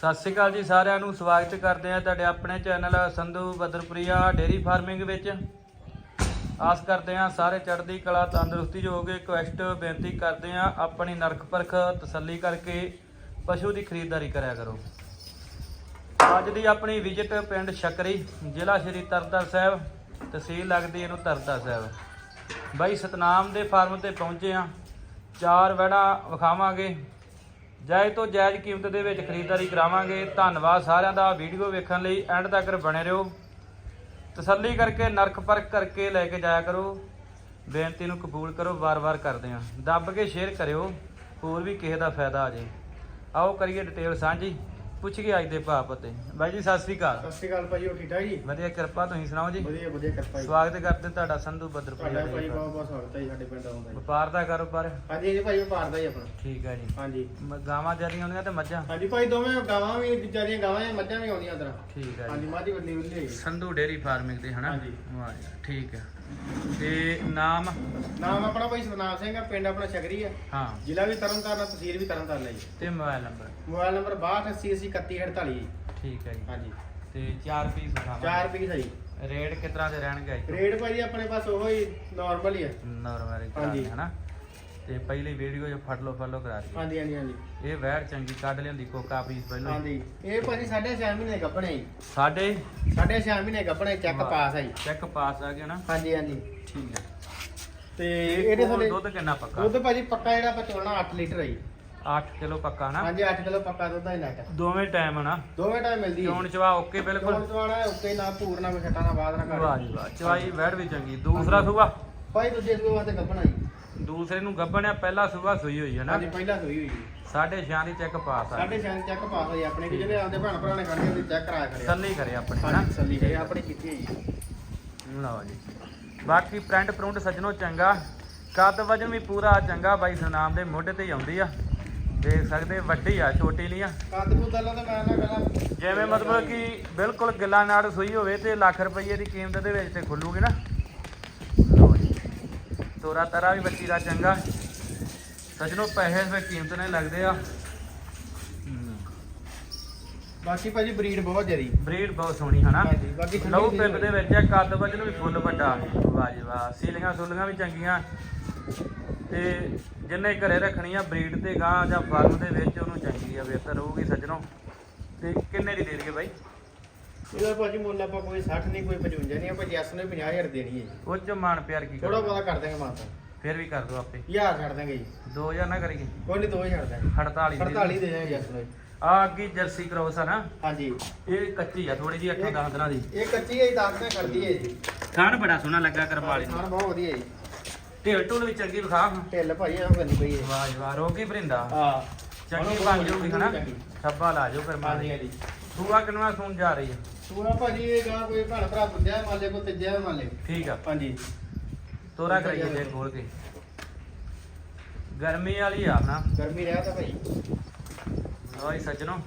ਸਤਿ ਸ਼੍ਰੀ ਅਕਾਲ ਜੀ ਸਾਰਿਆਂ ਨੂੰ, ਸਵਾਗਤ ਕਰਦੇ ਆ ਤੁਹਾਡੇ ਆਪਣੇ channel Sandhu Badarpuria dairy farming ਵਿੱਚ। ਆਸ ਕਰਦੇ ਆ ਸਾਰੇ ਚੜ੍ਹਦੀ ਕਲਾ ਤੰਦਰੁਸਤੀ ਜੋ ਹੋਗੇ ਕੁਐਸਟ ਬੇਨਤੀ ਕਰਦੇ ਆ ਆਪਣੀ ਨਰਖ ਪਰਖ ਤਸੱਲੀ ਕਰਕੇ ਪਸ਼ੂ ਦੀ ਖਰੀਦਦਾਰੀ ਕਰਿਆ ਕਰੋ। ਅੱਜ ਦੀ ਆਪਣੀ ਵਿਜ਼ਿਟ ਪਿੰਡ ਸ਼ਕਰੀ ਜ਼ਿਲ੍ਹਾ ਸ਼੍ਰੀ ਤਰਨਤਾਰਨ ਸਾਹਿਬ, ਤਹਿਸੀਲ ਲੱਗਦੀ ਇਹਨੂੰ ਤਰਨਤਾਰਨ ਸਾਹਿਬ। ਬਾਈ ਸਤਨਾਮ ਦੇ ਫਾਰਮ ਤੇ ਪਹੁੰਚੇ ਆ ਚਾਰ ਵੜਾ ਵਿਖਾਵਾਂਗੇ। ਜਾਇਜ਼ ਤੋਂ ਜਾਇਜ਼ ਕੀਮਤ ਦੇ ਵਿੱਚ ਖਰੀਦਦਾਰੀ ਕਰਾਵਾਂਗੇ। ਧੰਨਵਾਦ ਸਾਰਿਆਂ ਦਾ। ਵੀਡੀਓ ਵੇਖਣ ਲਈ ਐਂਡ ਤੱਕ ਬਣੇ ਰਹੋ। ਤਸੱਲੀ ਕਰਕੇ ਨਰਖ ਪਰਖ ਕਰਕੇ ਲੈ ਕੇ ਜਾਇਆ ਕਰੋ। ਬੇਨਤੀ ਨੂੰ ਕਬੂਲ ਕਰੋ, ਵਾਰ-ਵਾਰ ਕਰਦੇ ਆਂ ਦੱਬ ਕੇ ਸ਼ੇਅਰ ਕਰਿਓ। ਹੋਰ ਵੀ ਕਿਸੇ ਦਾ ਫਾਇਦਾ ਆ ਜੇ। ਆਓ ਕਰੀਏ ਡਿਟੇਲ ਸਾਂਝੀ। ਪੁੱਛੀਏ ਅੱਜ ਦੇ ਭਾਅ ਪਤੇ ਬਾਈ ਜੀ ਸਤਿ ਸ੍ਰੀ ਅਕਾਲ। ਸਤਿ ਸ਼੍ਰੀ ਅਕਾਲ ਭਾਈ ਹੋ ਠੀਕ ਠਾਕ ਜੀ? ਵਧੀਆ ਕਿਰਪਾ ਤੁਸੀਂ ਸੁਣਾਓ ਜੀ? ਵਧੀਆ ਵਧੀਆ ਕਿਰਪਾ ਜੀ। ਸਵਾਗਤ ਕਰਦੇ ਤੁਹਾਡਾ ਸੰਧੂ ਬਦਰਪੁਰ ਤੁਹਾਡਾ ਭਾਈ ਬਹੁਤ ਬਹੁਤ ਸਵਾਗਤ ਹੈ ਜੀ ਸਾਡੇ ਪਿੰਡ ਆਉਂਦਾ ਜੀ। ਵਪਾਰ ਦਾ ਕਾਰੋਬਾਰ ਹਾਂਜੀ ਜੀ ਭਾਈ ਵਪਾਰ ਦਾ ਹੀ ਆਪਣਾ। ਠੀਕ ਹੈ ਜੀ। ਹਾਂਜੀ। ਮ- ਗਾਵਾਂ ਜਾਰੀਆਂ ਹੁੰਦੀਆਂ ਤੇ ਮੱਝਾਂ? ਹਾਂਜੀ ਭਾਈ ਦੋਵੇਂ ਗਾਵਾਂ ਵੀ ਵਿਚਾਰੀਆਂ ਗਾਵਾਂ ਜਾਂ ਮੱਝਾਂ ਵੀ ਆਉਂਦੀਆਂ ਉਧਰ ਠੀਕ ਹੈ ਹਾਂਜੀ ਮਾਝੀ ਵੱਡੀ ਵੱਡੀ ਹੈਗੀ। ਸੰਧੂ ਡੇਰੀ ਫਾਰਮਿੰਗ ਦੇ ਹਨਾ? ਹਾਂਜੀ। ਵਾਹ ਜੀ, ਠੀਕ ਹੈ। ਤੇ ਨਾਮ? ਨਾਮ ਆਪਣਾ ਭਾਈ ਸਤਨਾਮ ਸਿੰਘ ਆ ਪਿੰਡ ਆਪਣਾ ਸ਼ਗਰੀ ਆ ਹਾਂ। ਜ਼ਿਲ੍ਹਾ ਵੀ ਤਰਨਤਾਰਨ ਆ, ਤਹਿਸੀਲ ਵੀ ਤਰਨਤਾਰਨ ਹੈ ਜੀ। ਤੇ ਮੋਬਾਈਲ ਨੰਬਰ? ਮੋਬਾਈਲ ਨੰਬਰ 62803148 ਜੀ ਠੀਕ ਹੈ ਜੀ। ਹਾਂਜੀ। ਤੇ 4 ਪੀਸ ਚਾਰ ਖਾਵਾਂਗੇ ਪੀਸ ਹੈ ਜੀ। ਰੇਟ ਦੇ ਰਹਿਣਗੇ ਜੀ ਰੇਟ ਭਾਈ ਆਪਣੇ ਪਾਸ ਉਹੋ ਹੀ ਨਾਰਮਲ ਹੀ ਆ ਨੋਰਮਲ ਹਾਂਜੀ। ਹਨਾ ਤੇ ਪਹਿਲੀ ਵੀਡੀਓ ਜੋ ਫੜ ਲੋ ਫੜ ਲੋ ਕਰਾ ਰਹੀ ਹਾਂਜੀ ਹਾਂਜੀ ਹਾਂਜੀ। ਇਹ ਵੈੜ ਚੰਗੀ ਕੱਢ ਲਿਆਂਦੀ ਕੋਕਾ ਪੀਸ ਪਹਿਲਾਂ ਹਾਂਜੀ। ਇਹ ਭਾਜੀ 6.5 ਮਹੀਨੇ ਗੱਭਣੇ ਜੀ। ਸਾਡੇ? 6.5 ਮਹੀਨੇ ਗੱਭਣੇ ਚੈੱਕ। ਪਾਸ ਹੈ ਜੀ। ਚੈੱਕ ਪਾਸ ਆ ਗਿਆ ਨਾ। ਹਾਂਜੀ ਹਾਂਜੀ। ਠੀਕ ਹੈ। ਤੇ ਇਹਦੇ ਇਹਦੇ ਥੱਲੇ ਦੁੱਧ ਕਿੰਨਾ ਪੱਕਾ? ਦੁੱਧ ਭਾਜੀ ਪੱਕਾ ਜਿਹੜਾ ਆਪਾਂ ਚੋਲਣਾ 8 ਲੀਟਰ ਹੈ ਜੀ। 8 ਕਿਲੋ ਪੱਕਾ ਨਾ? ਹਾਂਜੀ 8 ਕਿਲੋ ਪੱਕਾ ਦੁੱਧ ਹੈ ਨੈਟ ਦੋਵੇਂ ਟਾਈਮ ਨਾ? ਦੋਵੇਂ ਟਾਈਮ ਮਿਲਦੀ ਹੈ ਚੋਣ ਚਵਾ ਓਕੇ ਬਿਲਕੁਲ। ਕੋਲ ਚਵਾਣਾ ਓਕੇ ਨਾ ਭੂਰ ਨਾ ਛੱਟਾ ਨਾ ਬਾਦ ਨਾ ਵਾਹ ਕਰ ਜੀ ਵਾਹ ਚਵਾਈ ਵੈੜ ਵੀ ਚੰਗੀ। ਦੂਸਰਾ ਸੂਬਾ ਭਾਈ ਦੂਜੇ ਸੂਏ ਵਾਸਤੇ ਗੱਭਣਾ ਜੀ। ਦੂਸਰੇ ਨੂੰ ਗੱਭਣਿਆ ਪਹਿਲਾ ਸੂਬਾ ਸੂਈ ਹੋਈ ਹੈ ਨਾ। ਹਾਂਜੀ ਪਹਿਲਾਂ ਸੂਈ ਹੋਈ ਜੀ। ਸਾਢੇ ਛਿਆਂ ਦੀ ਚੈੱਕ ਪਾਸ ਆ। ਸਾਡੇ ਸ਼ਾਨ ਚੈੱਕ ਪਾਸ ਹੋਈ ਆਪਣੇ ਕਿ ਜਿਹਨੇ ਆਪਦੇ ਭੈਣ ਭਰਾ ਨੇ ਕਰਨੀ ਉਹਦੀ ਚੈੱਕ ਕਰਾਇਆ ਕਰਿਆ। ਤਸੱਲੀ ਕਰੇ ਆਪਣੀ ਹਨਾ ਹਾਂਜੀ ਤਸੱਲੀ ਕਰੇ ਆਪਣੀ ਕੀਤੀ ਹੈ ਜੀ ਲਓ ਜੀ। ਬਾਕੀ ਪ੍ਰਿੰਟ ਪ੍ਰਿੰਟ ਸੱਜਣੋ ਚੰਗਾ। ਕੱਦ ਵਜਨ ਵੀ ਪੂਰਾ ਚੰਗਾ ਬਾਈ ਸਨਾਮ ਦੇ ਮੋਢੇ ਤੇ ਹੀ ਆਉਂਦੀ ਆ। ਦੇਖ ਸਕਦੇ ਵੱਡੀ ਆ ਛੋਟੀ ਨਹੀਂ ਆ। ਕੱਦ ਵਾਲਾ ਤਾਂ ਮੈਂ ਨਾ ਕਹਾਂ ਜਿਵੇਂ ਮਤਲਬ ਕਿ ਬਿਲਕੁਲ ਗਿੱਲਾ ਨਾੜ ਸੂਈ ਹੋਵੇ ਤੇ ਲੱਖ ਰੁਪਏ ਦੀ ਕੀਮਤ ਦੇ ਵਿੱਚ ਤੇ ਖੁੱਲੂਗੀ ਨਾ। ਲਓ ਜੀ ਤੋਰਾ ਤਰਾ ਵੀ ਬੱਚੀ ਦਾ ਚੰਗਾ। ਸੱਜਣੋ ਪੈਸੇ ਫੇ ਕੀਮਤ ਨੇ ਲੱਗਦੇ ਆ। ਬਾਕੀ ਭਾਜੀ ਬਰੀਡ ਬਹੁਤ ਜਰੀ। ਬਰੀਡ ਬਹੁਤ ਸੋਹਣੀ ਹਨਾ? ਹਾਂਜੀ, ਬਾਕੀ ਠੰਡੀ ਦੀ ਪਿੰਡ ਦੇ ਵਿੱਚ ਆ ਕੱਦ ਵਜਨ ਵੀ ਫੁੱਲ ਵੱਡਾ। ਵਾਹ ਜੀ ਵਾਹ ਸੀਲੀਆਂ ਸੂਲੀਆਂ ਵੀ ਚੰਗੀਆਂ। ਤੇ ਜਿੰਨੇ ਘਰੇ ਰੱਖਣੀ ਆ ਬਰੀਡ ਤੇ ਗਾਂ ਜਾਂ ਫਾਰਮ ਦੇ ਵਿੱਚ ਉਹਨੂੰ ਚੰਗੀ ਆ ਬਿਹਤਰ ਹੋਊਗੀ ਸੱਜਣੋ। ਤੇ ਕਿੰਨੇ ਦੀ ਦੇ ਦੇਗੇ ਬਾਈ? ਇਹਦਾ ਭਾਜੀ ਮੁੱਲ ਆਪਾਂ ਕੋਈ 60 ਨਹੀਂ ਕੋਈ 55 ਨਹੀਂ ਆਪਾਂ ਜੈਸ ਨੂੰ 50000 ਦੇਣੀ ਹੈ ਜੀ। ਉਹ ਚ ਮਾਨ ਪਿਆਰ ਕੀ ਥੋੜਾ ਬਹੁਤਾ ਕਰ ਦਾਂਗੇ ਮਾਤਾ ਫਿਰ ਵੀ ਕਰ ਦੋ ਆਪੇ। ਹਜ਼ਾਰ ਛੱਡ ਦਾਂਗੇ ਜੀ। 2000 ਨਾ ਕਰੀਏ। ਕੋਈ ਨਹੀਂ ਦੋ ਹੀ ਛੱਡ ਦਾਂਗੇ 48 48 ਦੇ। ਦਾਂਗੇ ਜੈਸ ਨੂੰ ਜੀ। ਆ ਅੱਗੀ ਜਰਸੀ ਕ੍ਰੋਸ ਆ ਨਾ। ਹਾਂਜੀ। ਇਹ ਕੱਚੀ ਆ ਥੋੜੀ ਜਿਹੀ 8 10 ਦਿਨਾਂ ਦੀ। ਇਹ ਕੱਚੀ ਹੈ ਜੀ ਦਾਗ ਨਾਲ ਕਰਦੀ ਹੈ ਜੀ। ਖਾਣ ਬੜਾ ਸੋਹਣਾ ਲੱਗਾ ਕਰਮਾਲੀ ਨੂੰ। ਬਹੁਤ ਵਧੀਆ ਜੀ। ਢੇਲ ਢੂਲ ਵੀ ਚੰਗੀ ਵਿਖਾ। ਹਾਂ ਢਿੱਲ ਭਾਜੀ ਇਹ ਕਰਨੀ ਪਈ ਹੈ। ਵਾਹ ਜੀ ਵਾਹ ਰੋਗੀ ਭਰਿੰਦਾ। ਹਾਂ। ਚੰਗੀ ਬਣ ਜਾਊਗੀ ਹਨਾ? ਥੱਬਾ ਲਾ ਜਾਓ ਹਾਂਜੀ ਕਰਮਾਲੀ ਹਾਂਜੀ। ਸੂਆ ਕਿੰਨਾ ਸੂਣ ਜਾ ਰਹੀ ਆ ਸੂਰਾ ਭਾਜੀ ਇਹ ਗਾਂ ਕੋਈ ਭੈਣ ਭਰਾ ਪੁੱਜਿਆ ਮੰਨ ਲੈ ਕੋ ਤੀਜਿਆ ਮੰਨ ਲੈ ਠੀਕ ਆ। ਹਾਂਜੀ। ਤੋਰਾ ਕਰਾਈਏ ਦੇ ਖੋਲ ਕੇ। ਗਰਮੀ ਵਾਲੀ ਆ ਨਾ ਗਰਮੀ ਰਿਹਾ ਤਾਂ ਭਾਈ। ਲਓ ਜੀ ਸੱਜਣੋ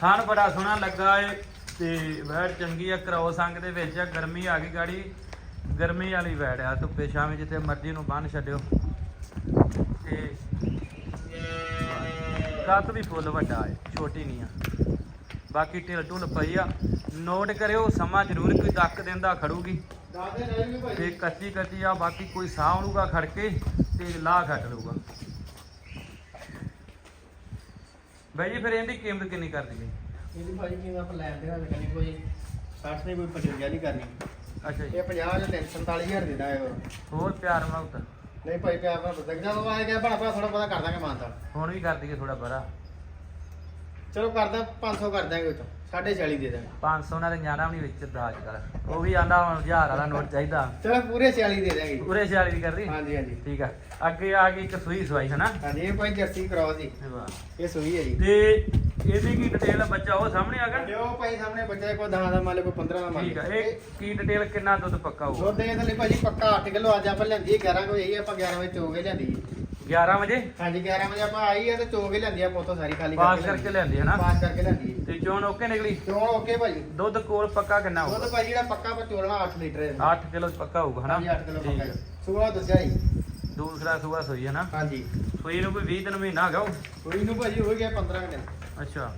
ਖਾਣ ਬੜਾ ਸੋਹਣਾ ਲੱਗਾ ਏ ਤੇ ਵੈੜ ਚੰਗੀ ਆ ਕ੍ਰੋਸ ਅੰਗ ਦੇ ਵਿੱਚ ਆ ਗਰਮੀ ਆ ਗਈ ਗਾੜੀ। ਗਰਮੀ ਵਾਲੀ ਵੈੜ ਆ, ਧੁੱਪੇ ਛਾਵੇਂ ਜਿੱਥੇ ਮਰਜ਼ੀ ਨੂੰ ਬੰਨ ਛੱਡਿਓ। ਤੇ ਕੱਦ ਵੀ ਫੁੱਲ ਵੱਡਾ ਏ, ਛੋਟੀ ਨਹੀਂ ਆ। ਬਾਕੀ ਢਿੱਲ ਢੁੱਲ ਪਈ ਆ। ਨੋਟ ਕਰਿਓ, ਸਮਾਂ ਜ਼ਰੂਰ ਕੋਈ ਦੱਕ ਦਿੰਦਾ ਖੜੂਗੀ। ਤੇ ਕੱਚੀ ਕੱਚੀ ਆ, ਬਾਕੀ ਕੋਈ ਸਾਹ ਲੂਗਾ ਖੜ ਕੇ ਤੇ ਲਾਹ ਖੱਟ ਲੂਗਾ ਬਾਈ ਜੀ, ਫਿਰ ਇਹਦੀ ਕੀਮਤ ਕਿੰਨੀ ਕਰ ਦਈਏ ਇਹਦੀ ਭਾਜੀ ਕਿਵੇਂ ਆਪਾਂ ਲੈਣ ਦੇ ਨਾਲ ਕਰਨੀ ਕੋਈ 60 ਨਹੀਂ, ਕੋਈ 55 ਨਹੀਂ ਕਰਨੀ। ਅੱਛਾ ਜੀ। ਇਹ 50 ਜਾਂ 47000 ਦੇ ਦਾਂਗੇ ਹੋਰ ਪਿਆਰ ਮੌਤ ਨਹੀਂ ਭਾਈ ਪਿਆਰ ਨਾਲ ਬਦਲ ਜਦੋਂ ਆਏ ਗਿਆ ਭਣਾ ਭਰਾ ਥੋੜਾ ਬਹੁਤਾ ਕਰ ਦਾਂਗੇ ਮਾਨਤਾ ਹੁਣ ਵੀ ਕਰ ਦਈਏ ਥੋੜਾ ਬੜਾ ਚਲੋ ਕਰਦਾ 500 ਕਰ ਦਾਂਗੇ ਉਹ ਚੋਂ 4.5 ਦੇ ਦਾਂਗੇ 500 ਨਾਲ ਨਿਆਣਾ ਵੀ ਨਹੀਂ ਵਿਚਦਾ ਅੱਜ ਕੱਲ ਉਹ ਵੀ ਆਂਦਾ ਹੁਣ 1000 ਵਾਲਾ ਨੋਟ ਚਾਹੀਦਾ। ਚਲੋ ਪੂਰੇ 40 ਦੇ ਦਾਂਗੇ ਪੂਰੇ 40 ਦੀ ਕਰਦੀ? ਹਾਂਜੀ ਹਾਂਜੀ। ਠੀਕ ਆ। ਅੱਗੇ ਆ ਗਈ ਇੱਕ ਸੂਈ ਸਵਾਈ ਹਨਾ? ਹਾਂਜੀ ਇਹ ਭਾਈ ਜਰਸੀ ਕਰਾਓ ਜੀ। ਵਾਹ। ਇਹ ਸੂਈ ਹੈ ਜੀ। ਤੇ ਇਹਦੀ ਕੀ ਡਿਟੇਲ ਆ ਬੱਚਾ ਉਹ ਸਾਹਮਣੇ ਆ ਗਿਆ? ਜੋ ਭਾਈ ਸਾਹਮਣੇ ਬੱਚੇ ਕੋ 10 ਦਾ ਮਾਲੇ ਕੋ 15 ਦਾ ਮਾਲੇ ਠੀਕ ਆ ਇਹ ਕੀ ਡਿਟੇਲ ਕਿੰਨਾ ਦੁੱਧ ਪੱਕਾ ਹੋਊ ਦੁੱਧ ਦੇ ਥੱਲੇ ਭਾਜੀ ਪੱਕਾ 8 ਕਿਲੋ ਅੱਜ ਆਪਾਂ ਲੈਂਦੀ 11 ਕੋ ਇਹੀ ਆਪਾਂ 11 ਵਜੇ ਚੋਗੇ ਲਿਆਂਦੀ 11 ਵਜੇ? ਹਾਂਜੀ 11 ਵਜੇ ਆਪਾਂ ਆਈ ਹੈ ਤੇ ਚੋਗੇ ਲਿਆਂਦੀ ਆ ਪੋਤੋ ਸਾਰੀ ਖਾਲੀ ਪਾਸ ਕਰਕੇ ਲਿਆਂਦੀ ਹਨਾ ਪਾਸ ਕਰਕੇ ਲਿਆਂਦੀ ਹੈ। ਤੇ ਚੋਣ ਓਕੇ ਨਿਕਲੀ? ਚੋਣ ਓਕੇ ਭਾਜੀ। ਦੁੱਧ ਕੋਲ ਪੱਕਾ ਕਿੰਨਾ ਦੁੱਧ ਹੋਊਗਾ ਭਾਜੀ ਜਿਹੜਾ ਪੱਕਾ ਆਪਾਂ ਚੋਲਣਾ 8 ਲੀਟਰ ਹੈ 8 ਕਿਲੋ ਪੱਕਾ ਹੋਊਗਾ ਹਨਾ? ਹਾਂਜੀ 8 ਕਿਲੋ ਪੱਕਾ ਹੈ। ਸੂਆ ਦੂਜਾ ਹੀ। ਦੂਸਰਾ ਸੂਆ ਸੋਈ ਹੈ ਨਾ? ਹਾਂਜੀ। ਸੂਈ ਨੂੰ ਕੋਈ 20 ਦਿਨ ਮਹੀਨਾ ਹੋ ਹੋਊ। ਕੋਈ ਨੂੰ ਭਾਜੀ ਹੋ ਗਿਆ 15 ਦਿਨ। ਅੱਛਾ।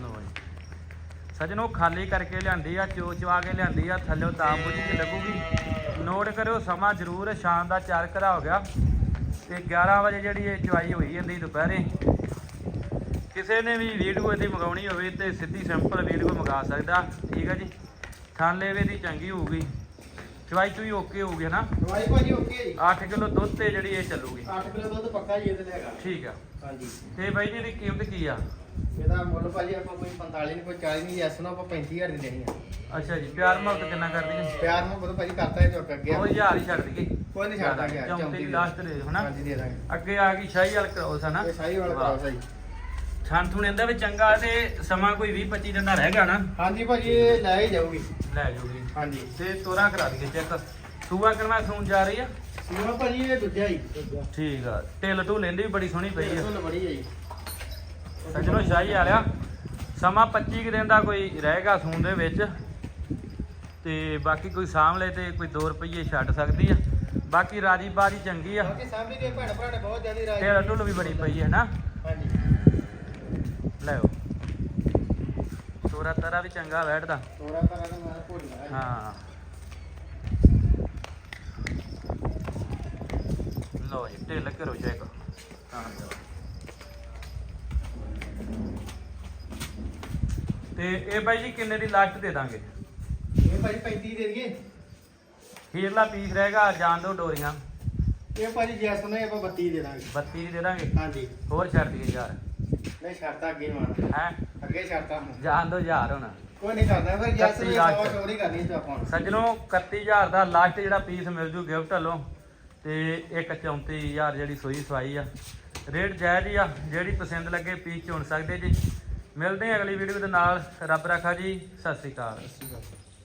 ਲਓ ਜੀ। ਸਜਣੋ ਖਾਲੀ ਕਰਕੇ ਲਿਆਂਦੀ ਆ ਚੋ ਚਵਾ ਕੇ ਲਿਆਂਦੀ ਆ ਥੱਲੇ ਤਾਂ ਬੁਝੀ ਕੇ ਲੱਗੂਗੀ। ਨੋਟ ਕਰਿਓ ਸਮਾਂ ਜ਼ਰੂਰ ਸ਼ਾਮ ਦਾ 4 ਘਰਾ ਹੋ ਗਿਆ। ਤੇ 11 ਵਜੇ ਜਿਹੜੀ ਇਹ ਚਵਾਈ ਹੋਈ ਜਾਂਦੀ ਦੁਪਹਿਰੇ। ਕਿਸੇ ਨੇ ਵੀ ਵੀਡੀਓ ਇਹਦੀ ਮੰਗਾਉਣੀ ਹੋਵੇ ਤੇ ਸਿੱਧੀ ਸਿੰਪਲ ਵੀਡੀਓ ਮੰਗਾ ਸਕਦਾ। ਠੀਕ ਹੈ ਜੀ। ਥਾਨਲੇਵੇ ਦੀ ਚੰਗੀ ਹੋਊਗੀ। ਚਵਾਈ ਚੂਈ ਓਕੇ ਹੋਊਗੀ ਨਾ? ਦਵਾਈ ਭਾਜੀ ਓਕੇ ਜੀ। 8 ਕਿਲੋ ਦੁੱਧ ਤੇ ਜਿਹੜੀ ਇਹ ਚੱਲੂਗੀ। 8 ਕਿਲੋ ਦੁੱਧ ਪੱਕਾ ਜੀ ਇਹਦੇ ਹੈਗਾ। ਠੀਕ ਆ। ਹਾਂਜੀ। ਤੇ ਬਾਈ ਜੀ ਦੀ ਕੀਮਤ ਕੀ ਆ? ਇਹਦਾ ਮੁੱਲ ਭਾਜੀ ਆਪਾਂ ਕੋਈ 45 ਨਹੀਂ ਕੋਈ 40 ਨਹੀਂ ਐਸ ਨੂੰ ਆਪਾਂ 35000 ਦੀ ਦੇਣੀ ਆ। ਅੱਛਾ ਜੀ ਪਿਆਰ ਮੁਹੱਬਤ ਕਿੰਨਾ ਕਰਦੀ ਹੈ? ਪਿਆਰ ਨੂੰ ਬਹੁਤ ਭਾਜੀ ਕਰਤਾ ਹੈ ਚੁੱਕ ਅੱਗੇ। ਉਹ ਹਜ਼ਾਰ ਹੀ ਛੱਡ ਦਈਏ। ਕੋਈ ਨਹੀਂ ਛੱਡਦਾ ਗਿਆ ਚੌਂਤੀ ਦੀ ਲਾਸਟ ਦੇ ਹਨਾ? ਹਾਂਜੀ ਦੇ ਦਾਂਗੇ। ਅੱਗੇ ਆ ਗਈ ਸ਼ਾਹੀ ਵਾਲ ਕਰਾਉਸ ਹਨਾ? ਇਹ ਸਾਈ ਵਾਲਾ ਕਰਾਓ ਸਹੀ। ਛਾਂ ਥੁਣ ਇਹਦਾ ਵੀ ਚੰਗਾ ਤੇ ਸਮਾਂ ਕੋਈ 20 25 ਦਿਨ ਦਾ ਰਹਿ ਗਿਆ ਨਾ? ਹਾਂਜੀ ਭਾਜੀ ਇਹ ਲੈ ਹੀ ਜਾਊਗੀ। ਲੈ ਜੂਗੀ ਹਾਂਜੀ। ਤੇ ਤੋਰਾ ਕਰਾ ਦਈਏ ਚੈੱਕ। ਸੂਆ ਕਰਨਾ ਸੂਣ ਜਾ ਰਹੀ ਆ? ਸੀਮਾ ਭਾਜੀ ਇਹ ਦੂਜਾ ਹੀ। ਠੀਕ ਆ ਢਿੱਲ ਢੂ ਲੈਂਦੀ ਵੀ ਬੜੀ ਸੋਹਣੀ ਪਈ ਆ। ਬੜੀ ਸੱਜਣੋ ਸ਼ਾਹੀ ਵਾਲਿਆ ਸਮਾਂ 25 ਕੁ ਦਿਨ ਦਾ ਕੋਈ ਰਹੇਗਾ ਸੂਣ ਦੇ ਵਿੱਚ। ਤੇ ਬਾਕੀ ਕੋਈ ਸਾਹਮਣੇ ਤੇ ਕੋਈ 2 ਰੁਪਏ ਛੱਡ ਸਕਦੀ ਆ। ਬਾਕੀ ਰਾਜੀ ਬਾਰੀ ਚੰਗੀ ਆ। ਬਾਕੀ ਸਾਹਮਣੇ ਦੇ ਭੈਣ ਭਰਾ ਨੇ ਬਹੁਤ ਜ਼ਿਆਦਾ ਰਾਜ। ਢਿੱਲ ਢੁੱਲ ਵੀ ਬੜੀ ਪਈ ਹੈ ਨਾ। ਹਾਂਜੀ। ਲੈਓ ਤੋਰਾ ਤਰਾ ਵੀ ਚੰਗਾ ਬੈਠਦਾ। ਥੋੜਾ ਤਰ੍ਹਾਂ ਦਾ ਮਾਰ ਭੁੱਲ ਹਾਂ। ਲੋ ਜੀ ਢਿੱਲ ਕਰੋ ਚੈੱਕ। ਤੇ ਇਹ ਬਾਈ ਜੀ ਕਿੰਨੇ ਦੀ ਲਾਸਟ ਦੇ ਦਾਂਗੇ? ਇਹ ਭਾਜੀ 35 ਦੇ ਦਈਏ। ਹੀਰਲਾ ਪੀਸ ਰਹੇਗਾ ਜਾਣ ਦੋ ਡੋਰੀਆਂ। ਇਹ ਭਾਜੀ ਜੈਸ ਨੇ ਆਪਾਂ 32 ਦੇ ਦਾਂਗੇ। 32 ਦੀ ਦੇ ਦਾਂਗੇ? ਹਾਂਜੀ। ਹੋਰ ਛੱਡ ਦਈਏ ਯਾਰ। ਨਹੀਂ ਛੱਡਤਾ ਅੱਗੇ ਮਾਰ ਹੈ? ਅੱਗੇ ਛੱਡਤਾ ਹੁਣ। ਜਾਣ ਦੋ ਯਾਰ ਹੁਣ। ਕੋਈ ਨਹੀਂ ਕਰਦਾ ਫਿਰ ਜੈਸ ਨੇ 31 ਸੌ ਚੋਰੀ ਕਰਨੀ ਤੇ ਆਪਾਂ ਹੁਣ। ਸੱਜਣੋ 31000 ਦਾ ਲਾਸਟ ਜਿਹੜਾ ਪੀਸ ਮਿਲ ਜੂ ਗਿਫਟ ਵੱਲੋਂ। ਤੇ ਇੱਕ 34000 ਜਿਹੜੀ ਸੋਈ ਸਵਾਈ ਆ। ਰੇਟ ਜਾਇਜ਼ ਹੀ ਆ, ਜਿਹੜੀ ਪਸੰਦ ਲੱਗੇ ਪੀਸ ਚੁਣ ਸਕਦੇ ਜੀ। ਮਿਲਦੇ ਹਾਂ ਅਗਲੀ ਵੀਡੀਓ ਦੇ ਨਾਲ। ਰੱਬ ਰੱਖਾ ਜੀ ਸਤਿ ਸ੍ਰੀ ਅਕਾਲ।